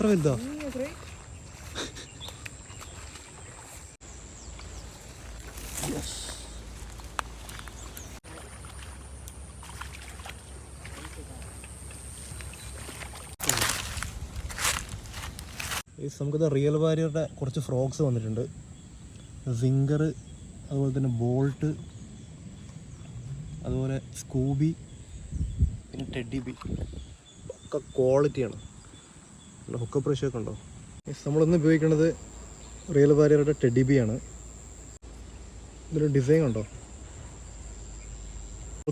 എത്ര വലുതോ? നമുക്കിത് റിയൽ വാരിയറുടെ കുറച്ച് ഫ്രോക്സ് വന്നിട്ടുണ്ട്. സിംഗർ അതുപോലെ തന്നെ ബോൾട്ട് അതുപോലെ സ്കൂബി പിന്നെ ടെഡി ബി ഒക്കെ ക്വാളിറ്റിയാണ് നല്ല ഹുക്ക പ്രഷൊക്കെ ഉണ്ടോ? നമ്മളിന്ന് ഉപയോഗിക്കുന്നത് റിയൽ വാരിയറുടെ ടെഡി ബി ആണ്. ഇതൊരു ഡിസൈൻ ഉണ്ടോ?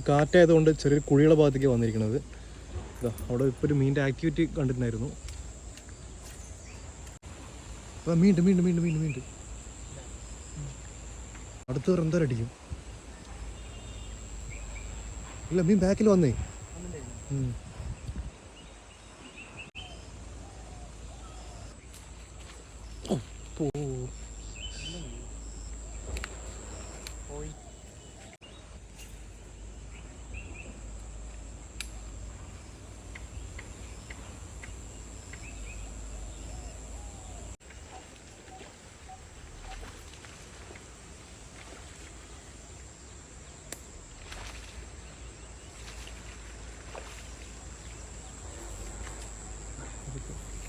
കാറ്റായതുകൊണ്ട് ചെറിയൊരു കുഴിയുടെ ഭാഗത്തേക്ക് വന്നിരിക്കുന്നത്. അവിടെ ഇപ്പോൾ ഒരു മീന്റെ ആക്ടിവിറ്റി കണ്ടിട്ടുണ്ടായിരുന്നു. മീണ്ട് മീണ്ട് മീണ്ട് മീണ്ട് മീണ്ട്. അടുത്ത് വേറെ എന്തോ അടിക്കും. ഇല്ല മീൻ ബാക്കിൽ വന്നേ.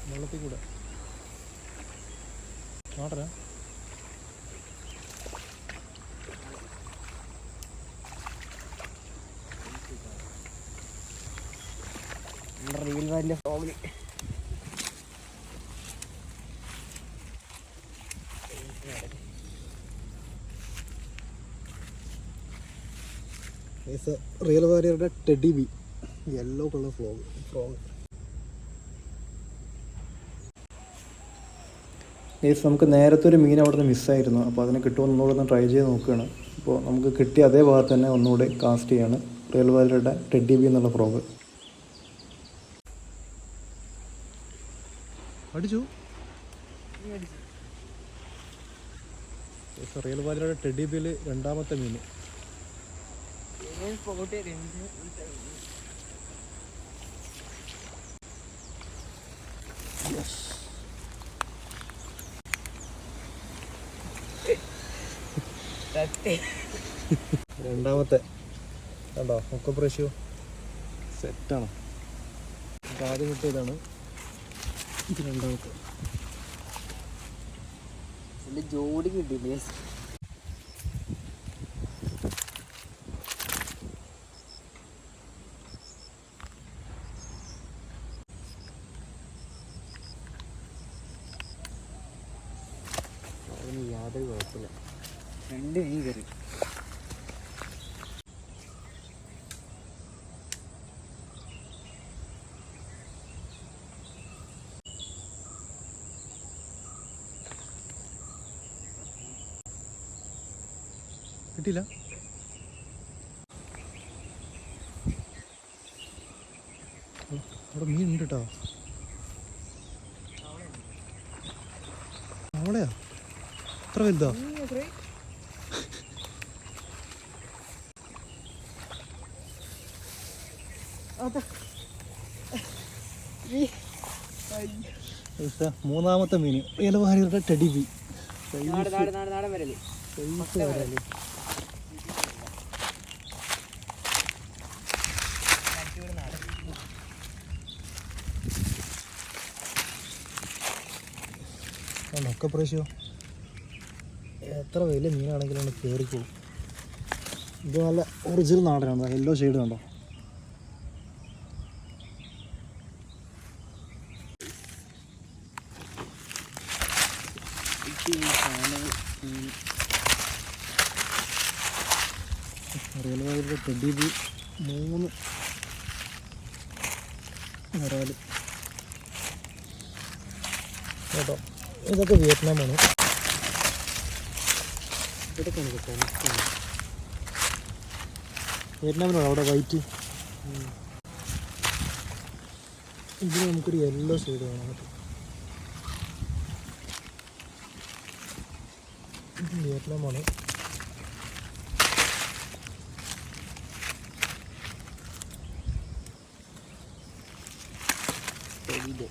വെള്ളത്തിൽ കൂടെ. ഫ്രോഗിൽ real വാരിയറുടെ teddy B yellow colour frog frog guys നമുക്ക് നേരത്തെ ഒരു മീൻ അവിടെ നിന്ന് മിസ്സായിരുന്നു അപ്പോൾ അതിനെ കിട്ടുമോ ഒന്നുകൂടെ ഒന്ന് ട്രൈ ചെയ്ത് നോക്കുകയാണ്. അപ്പോൾ നമുക്ക് കിട്ടിയ അതേ ഭാഗത്ത് തന്നെ ഒന്നുകൂടെ കാസ്റ്റ് ചെയ്യാണ്. റിയൽ വാലിയുടെ ടെഡി ബി എന്നുള്ള ഫ്രോഗ് അടിച്ചു റിയൽ വാലിയുടെ ടെഡി ബിയിൽ രണ്ടാമത്തെ മീൻ. രണ്ടാമത്തെ. കണ്ടോ? ഒക്കെ പ്രഷ്യോ സെറ്റാണ് ആദ്യം കിട്ടിയതാണ് ഇത് രണ്ടാമത്തെ. എന്റെ ജോഡി കിട്ടിയില്ലേ യാതൊരു കുഴപ്പമില്ല. രണ്ട് മീൻ കയറി കിട്ടിയില്ല? അവിടെ മീൻ ഉണ്ട് കേട്ടോ അവളെയാ എത്ര വലുതാ? മൂന്നാമത്തെ മീൻ. ഇലവാരിയുടെ ടെഡി ബി നാട് നാട് നാട് നാടൻ വരൽ. സൈസ് വരാൽ. ഒക്കെ പ്രാവശ്യം എത്ര വലിയ മീനാണെങ്കിലും കയറിക്കോളും ഇത് നല്ല ഒറിജിനൽ നാടനാണ്. യെല്ലോ ഷെയ്ഡ് കണ്ടോ റിയൽ വാലിയുടെ ടെഡി ബി മൂന്ന്. വരാൽ കേട്ടോ ഇതൊക്കെ വിയറ്റ്നാമാണ് ഇതൊക്കെയാണ് കിട്ടാൻ വിയറ്റ്നാമിനാണ് അവിടെ വൈറ്റ്. ഇതിന് നമുക്കൊരു യെല്ലോ ഷെയ്ഡ് കാണാൻ പറ്റും ഇത് വിയറ്റ്നാമാണ് ടെലിയിൽ